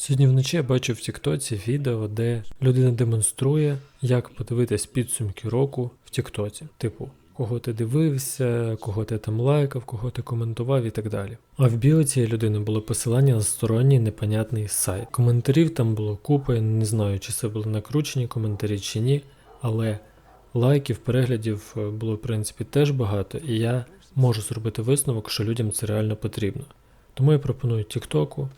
Сьогодні вночі я бачив в Тіктоці відео, де людина демонструє, як подивитись підсумки року в Тіктоці. Типу, кого ти дивився, кого ти там лайкав, кого ти коментував і так далі. А в біо цієї людини було посилання на сторонній непонятний сайт. Коментарів там було купа, я не знаю, чи це були накручені коментарі чи ні, але лайків, переглядів е, було в принципі теж багато, і я можу зробити висновок, що людям це реально потрібно. Тому я пропоную Тіктоку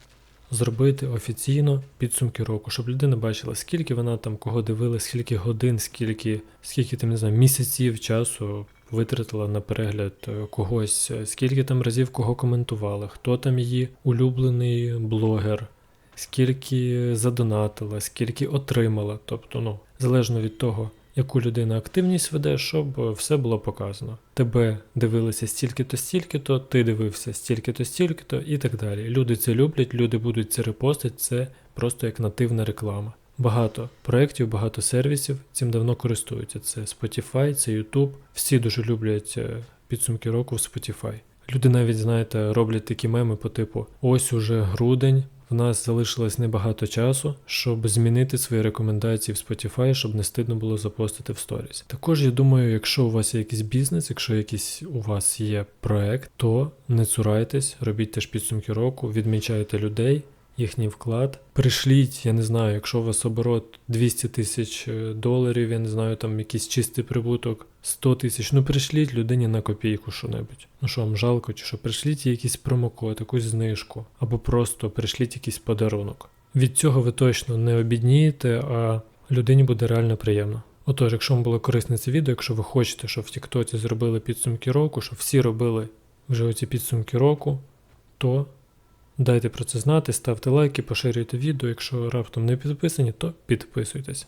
зробити офіційно підсумки року, щоб людина бачила, скільки вона там кого дивилась, скільки годин, скільки, скільки там не знаю, місяців часу витратила на перегляд е, когось, е, скільки там разів кого коментувала, хто там її улюблений блогер, скільки задонатила, скільки отримала. Тобто, ну, залежно від того, яку людина активність веде, щоб е, все було показано. Тебе дивилися стільки-то, стільки-то, ти дивився стільки-то, стільки-то і так далі. Люди це люблять, люди будуть це репостити, це просто як нативна реклама. Багато проєктів, багато сервісів цим давно користуються. Це Spotify, це YouTube. Всі дуже люблять е, підсумки року в Spotify. Люди навіть, знаєте, роблять такі меми по типу: ось уже грудень, в нас залишилось небагато часу, щоб змінити свої рекомендації в Spotify, щоб не стидно було запостити в сторіс. Також я думаю, якщо у вас є якийсь бізнес, якщо якийсь у вас є проект, то не цурайтесь, робіть теж підсумки року, відмічайте людей. Їхній вклад. Пришліть, я не знаю, якщо у вас оборот 200 тисяч е, доларів, я не знаю, там якийсь чистий прибуток 100 тисяч, ну пришліть людині на копійку що-небудь. Ну що вам жалко, чи що пришліть якийсь промокод, якусь знижку, або просто пришліть якийсь подарунок. Від цього ви точно не обіднієте, а людині буде реально приємно. Отож, якщо вам було корисне це відео, якщо ви хочете, щоб в Тіктоці зробили підсумки року, щоб всі робили вже оці підсумки року, то Дайте про це знати, ставте лайки, поширюйте відео. Якщо раптом не підписані, то підписуйтесь.